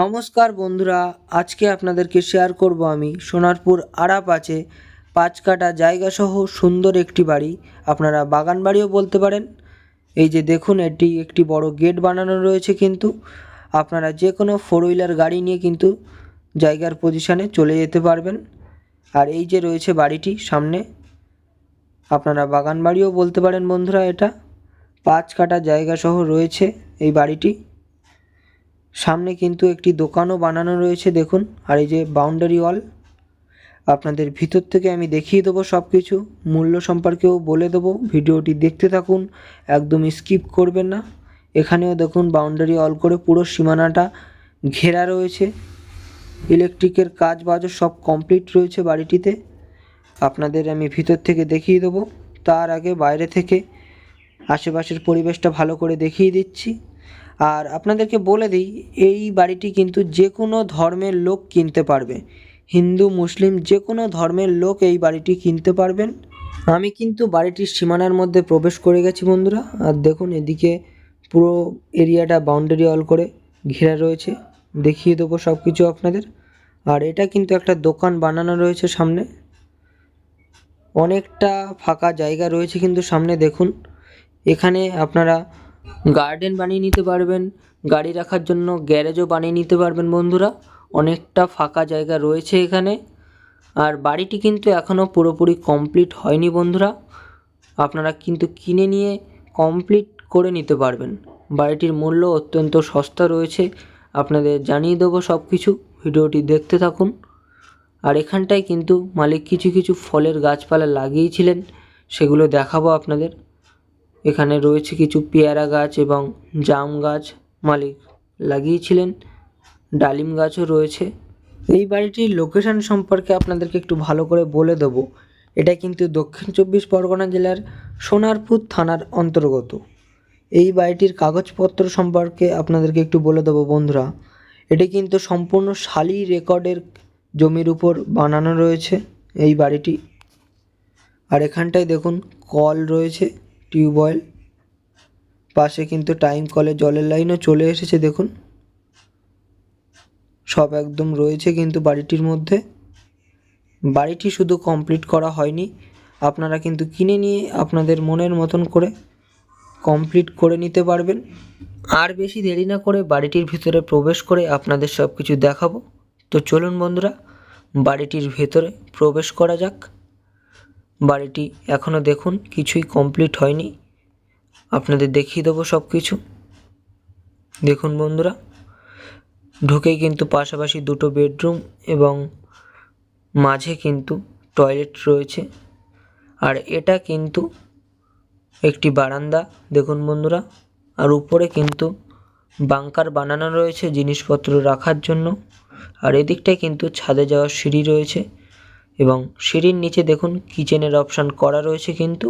নমস্কার বন্ধুরা, আজকে আপনাদেরকে শেয়ার করব আমি সোনারপুর আড়াপ আছে পাঁচ কাটা জায়গা সহ সুন্দর একটি বাড়ি। আপনারা বাগান বাড়িও বলতে পারেন। এই যে দেখুন, এটি একটি বড় গেট বানানো রয়েছে কিন্তু আপনারা যে কোনো ফোর হুইলার গাড়ি নিয়ে কিন্তু জায়গার পজিশানে চলে যেতে পারবেন। আর এই যে রয়েছে বাড়িটি সামনে, আপনারা বাগান বাড়িও বলতে পারেন বন্ধুরা এটা। পাঁচ কাটা জায়গা সহ রয়েছে এই বাড়িটি। সামনে কিন্তু একটি দোকানও বানানো রয়েছে, দেখুন। আর এই যে বাউন্ডারি ওয়াল আপনাদের ভিতর থেকে আমি দেখিয়ে দেবো সব কিছু মূল্য সম্পর্কেও বলে দেবো। ভিডিওটি দেখতে থাকুন, একদম স্কিপ করবেন না। এখানেও দেখুন বাউন্ডারি অল করে পুরো সীমানাটা ঘেরা রয়েছে। ইলেকট্রিকের কাজ বাজও সব কমপ্লিট রয়েছে বাড়িটিতে। আপনাদের আমি ভিতর থেকে দেখিয়ে দেবো। তার আগে বাইরে থেকে আশেপাশের পরিবেশটা ভালো করে দেখিয়ে দিচ্ছি। আর আপনাদেরকে বলে দিই, এই বাড়িটি কিন্তু যে কোনো ধর্মের লোক কিনতে পারবে। হিন্দু, মুসলিম যে কোনো ধর্মের লোক এই বাড়িটি কিনতে পারবেন। আমি কিন্তু বাড়িটির সীমানার মধ্যে প্রবেশ করে গেছি বন্ধুরা। আর দেখুন, এদিকে পুরো এরিয়াটা বাউন্ডারি অল করে ঘেরা রয়েছে। দেখিয়ে দেবো সব কিছু আপনাদের। আর এটা কিন্তু একটা দোকান বানানো রয়েছে সামনে। অনেকটা ফাঁকা জায়গা রয়েছে কিন্তু সামনে, দেখুন। এখানে আপনারা গার্ডেন বানিয়ে নিতে পারবেন, গাড়ি রাখার জন্য গ্যারেজও বানিয়ে নিতে পারবেন বন্ধুরা। অনেকটা ফাঁকা জায়গা রয়েছে এখানে। আর বাড়িটি কিন্তু এখনও পুরোপুরি কমপ্লিট হয়নি বন্ধুরা। আপনারা কিন্তু কিনে নিয়ে কমপ্লিট করে নিতে পারবেন। বাড়িটির মূল্য অত্যন্ত সস্তা রয়েছে। আপনাদের জানিয়ে দেবো সব কিছু ভিডিওটি দেখতে থাকুন। আর এখানটায় কিন্তু মালিক কিছু কিছু ফলের গাছপালা লাগিয়েছিলেন। সেগুলো দেখাবো আপনাদের। এখানে রয়েছে কিছু পেয়ারা গাছ এবং জাম গাছ মালিক লাগিয়েছিলেন, ডালিম গাছও রয়েছে। এই বাড়িটির লোকেশন সম্পর্কে আপনাদেরকে একটু ভালো করে বলে দেবো। এটা কিন্তু দক্ষিণ চব্বিশ পরগনা জেলার সোনারপুর থানার অন্তর্গত। এই বাড়িটির কাগজপত্র সম্পর্কে আপনাদেরকে একটু বলে দেবো বন্ধুরা। এটি কিন্তু সম্পূর্ণ শালি রেকর্ডের জমির উপর বানানো রয়েছে এই বাড়িটি। আর এখানটায় দেখুন কল রয়েছে। টিউবওয়েল পাশে কিন্তু টাইম কলে জলের লাইনও চলে এসেছে, দেখুন। সব একদম রয়েছে কিন্তু বাড়িটির মধ্যে। বাড়িটি শুধু কমপ্লিট করা হয়নি। আপনারা কিন্তু কিনে নিয়ে আপনাদের মনের মতন করে কমপ্লিট করে নিতে পারবেন। আর বেশি দেরি না করে বাড়িটির ভিতরে প্রবেশ করে আপনাদের সব কিছু দেখাবো। তো চলুন বন্ধুরা, বাড়িটির ভেতরে প্রবেশ করা যাক। বাড়িটি এখনও দেখুন, কিছুই কমপ্লিট হয়নি। আপনাদের দেখিয়ে দেবো সব কিছু দেখুন বন্ধুরা, ঢুকেই কিন্তু পাশাপাশি দুটো বেডরুম এবং মাঝে কিন্তু টয়লেট রয়েছে। আর এটা কিন্তু একটি বারান্দা, দেখুন বন্ধুরা। আর উপরে কিন্তু বাংকার বানানো রয়েছে জিনিসপত্র রাখার জন্য। আর এদিকটায় কিন্তু ছাদে যাওয়ার সিঁড়ি রয়েছে। এবং সিঁড়ির নিচে দেখুন কিচেনের অপশান করা রয়েছে কিন্তু।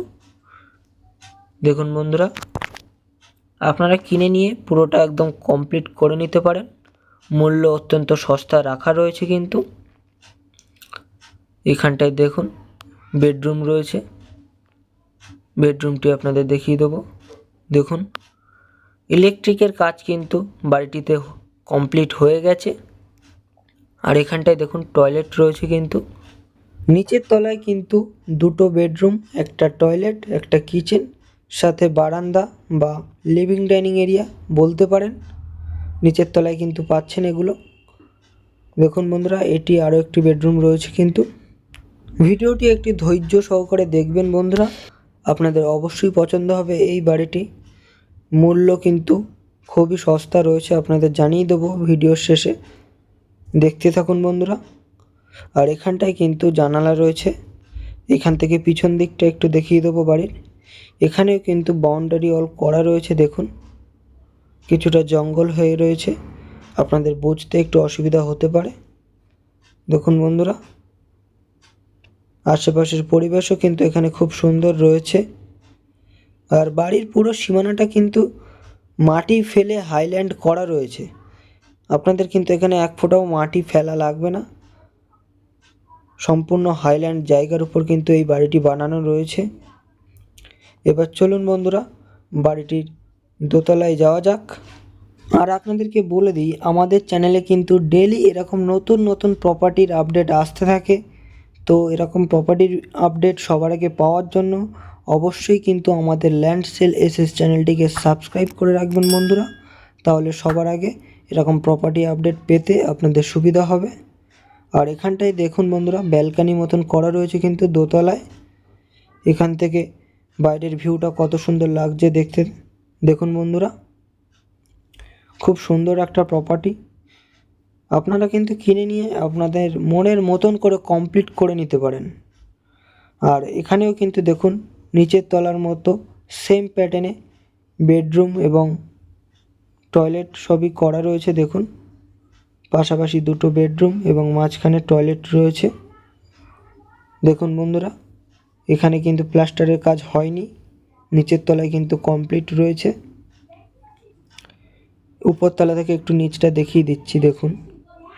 দেখুন বন্ধুরা, আপনারা কিনে নিয়ে পুরোটা একদম কমপ্লিট করে নিতে পারেন। মূল্য অত্যন্ত সস্তা রাখা রয়েছে কিন্তু। এখানটায় দেখুন বেডরুম রয়েছে। বেডরুমটি আপনাদের দেখিয়ে দেবো। দেখুন, ইলেকট্রিকের কাজ কিন্তু বাড়িটিতে কমপ্লিট হয়ে গেছে। আর এখানটায় দেখুন টয়লেট রয়েছে কিন্তু। নিচের তলায় কিন্তু দুটো বেডরুম, একটা টয়লেট, একটা কিচেন, সাথে বারান্দা বা লিভিং ডাইনিং এরিয়া বলতে পারেন। নিচের তলায় কিন্তু পাচ্ছেন এগুলো। দেখুন বন্ধুরা, এটি আরও একটি বেডরুম রয়েছে কিন্তু। ভিডিওটি একটি ধৈর্য সহকারে দেখবেন বন্ধুরা। আপনাদের অবশ্যই পছন্দ হবে এই বাড়িটি। মূল্য কিন্তু খুবই সস্তা রয়েছে, আপনাদের জানিয়ে দেবো ভিডিওর শেষে। দেখতে থাকুন বন্ধুরা। আর এখানটায় কিন্তু জানালা রয়েছে। এখান থেকে পিছন দিকটা একটু দেখিয়ে দেবো বাড়ির। এখানেও কিন্তু বাউন্ডারি অল করা রয়েছে, দেখুন। কিছুটা জঙ্গল হয়ে রয়েছে। আপনাদের বুঝতে একটু অসুবিধা হতে পারে। দেখুন বন্ধুরা, আশেপাশের পরিবেশও কিন্তু এখানে খুব সুন্দর রয়েছে। আর বাড়ির পুরো সীমানাটা কিন্তু মাটি ফেলে হাইল্যান্ড করা রয়েছে। আপনাদের কিন্তু এখানে এক ফোঁটাও মাটি ফেলা লাগবে না। সম্পূর্ণ হাইল্যান্ড জায়গার উপর কিন্তু এই বাড়িটি বানানো রয়েছে। এবার চলুন বন্ধুরা, বাড়িটির দোতলায় যাওয়া যাক। আর আপনাদেরকে বলে দিই, আমাদের চ্যানেলে কিন্তু ডেলি এরকম নতুন নতুন প্রপার্টির আপডেট আসতে থাকে। তো এরকম প্রপার্টির আপডেট সবার আগে পাওয়ার জন্য অবশ্যই কিন্তু আমাদের ল্যান্ড সেল এসএস চ্যানেলটিকে সাবস্ক্রাইব করে রাখবেন বন্ধুরা। তাহলে সবার আগে এরকম প্রপার্টি আপডেট পেতে আপনাদের সুবিধা হবে। আর এখানটায় দেখুন বন্ধুরা, ব্যালকানি মতন করা রয়েছে কিন্তু দোতলায়। এখান থেকে বাইরের ভিউটা কত সুন্দর লাগছে দেখতে। দেখুন বন্ধুরা, খুব সুন্দর একটা প্রপার্টি আপনারা কিন্তু কিনে নিয়ে আপনাদের মনের মতন করে কমপ্লিট করে নিতে পারেন। আর এখানেও কিন্তু দেখুন, নিচের তলার মতো সেম প্যাটার্নে বেডরুম এবং টয়লেট সবই করা রয়েছে, দেখুন। পাশাপাশি দুটো বেডরুম এবং মাঝখানে টয়লেট রয়েছে। দেখুন বন্ধুরা, এখানে কিন্তু প্লাস্টারের কাজ হয়নি, নিচের তলায় কিন্তু কমপ্লিট রয়েছে। উপরতলা থেকে একটু নিচটা দেখিয়ে দিচ্ছি, দেখুন।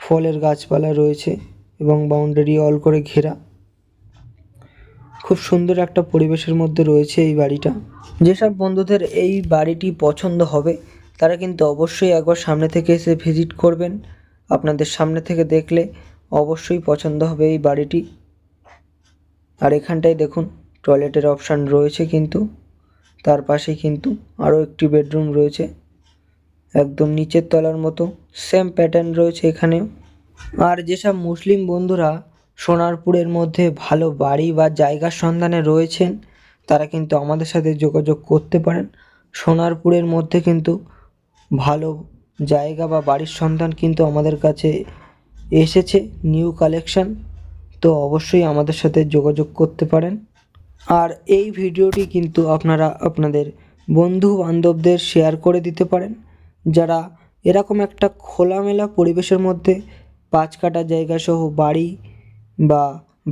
ফলের গাছপালা রয়েছে এবং বাউন্ডারি অল করে ঘেরা। খুব সুন্দর একটা পরিবেশের মধ্যে রয়েছে এই বাড়িটা। যেসব বন্ধুদের এই বাড়িটি পছন্দ হবে, তারা কিন্তু অবশ্যই একবার সামনে থেকে এসে ভিজিট করবেন। আপনাদের সামনে থেকে দেখলে অবশ্যই পছন্দ হবে এই বাড়িটি। আর এখানটায় দেখুন, টয়লেটের অপশান রয়েছে কিন্তু, তার পাশে কিন্তু আরও একটি বেডরুম রয়েছে। একদম নিচের তলার মতো সেম প্যাটার্ন রয়েছে এখানেও। আর যেসব মুসলিম বন্ধুরা সোনারপুরের মধ্যে ভালো বাড়ি বা জায়গার সন্ধানে রয়েছেন, তারা কিন্তু আমাদের সাথে যোগাযোগ করতে পারেন। সোনারপুরের মধ্যে কিন্তু ভালো জায়গা বা বাড়ির সন্ধান কিন্তু আমাদের কাছে এসেছে নিউ কালেকশান তো অবশ্যই আমাদের সাথে যোগাযোগ করতে পারেন। আর এই ভিডিওটি কিন্তু আপনারা আপনাদের বন্ধু বান্ধবদের শেয়ার করে দিতে পারেন, যারা এরকম একটা খোলামেলা পরিবেশের মধ্যে পাঁচ কাটা জায়গা সহ বাড়ি বা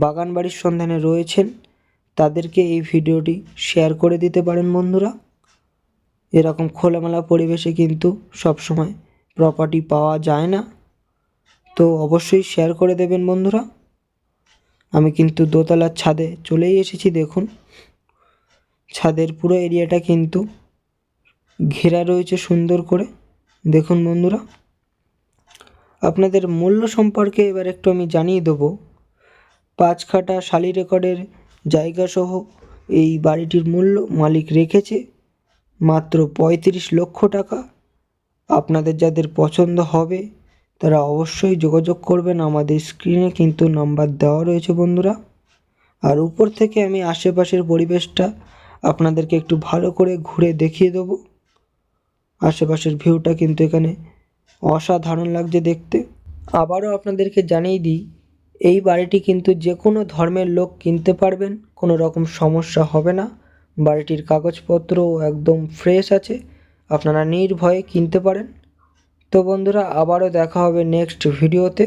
বাগান বাড়ির সন্ধানে রয়েছেন, তাদেরকে এই ভিডিওটি শেয়ার করে দিতে পারেন বন্ধুরা। এরকম খোলামেলা পরিবেশে কিন্তু সবসময় প্রপার্টি পাওয়া যায় না। তো অবশ্যই শেয়ার করে দেবেন বন্ধুরা। আমি কিন্তু দোতলার ছাদে চলেই এসেছি, দেখুন। ছাদের পুরো এরিয়াটা কিন্তু ঘেরা রয়েছে সুন্দর করে। দেখুন বন্ধুরা। আপনাদের মূল্য সম্পর্কে এবার একটু আমি জানিয়ে দেবো। পাঁচ খাটা শালি রেকর্ডের জায়গাসহ এই বাড়িটির মূল্য মালিক রেখেছে। মাত্র পঁয়ত্রিশ লক্ষ টাকা। আপনাদের যাদের পছন্দ হবে, তারা অবশ্যই যোগাযোগ করবেন আমাদের স্ক্রিনে কিন্তু নাম্বার দেওয়া রয়েছে বন্ধুরা। আর উপর থেকে আমি আশেপাশের পরিবেশটা আপনাদেরকে একটু ভালো করে ঘুরে দেখিয়ে দেবো। আশেপাশের ভিউটা কিন্তু এখানে অসাধারণ লাগছে দেখতে। আবারও আপনাদেরকে জানিয়ে দিই, এই বাড়িটি কিন্তু যে কোনো ধর্মের লোক কিনতে পারবেন, কোনো রকম সমস্যা হবে না। বাড়িটির কাগজপত্রও একদম ফ্রেশ আছে, আপনারা নির্ভয়ে কিনতে পারেন। তো বন্ধুরা, আবারও দেখা হবে নেক্সট ভিডিওতে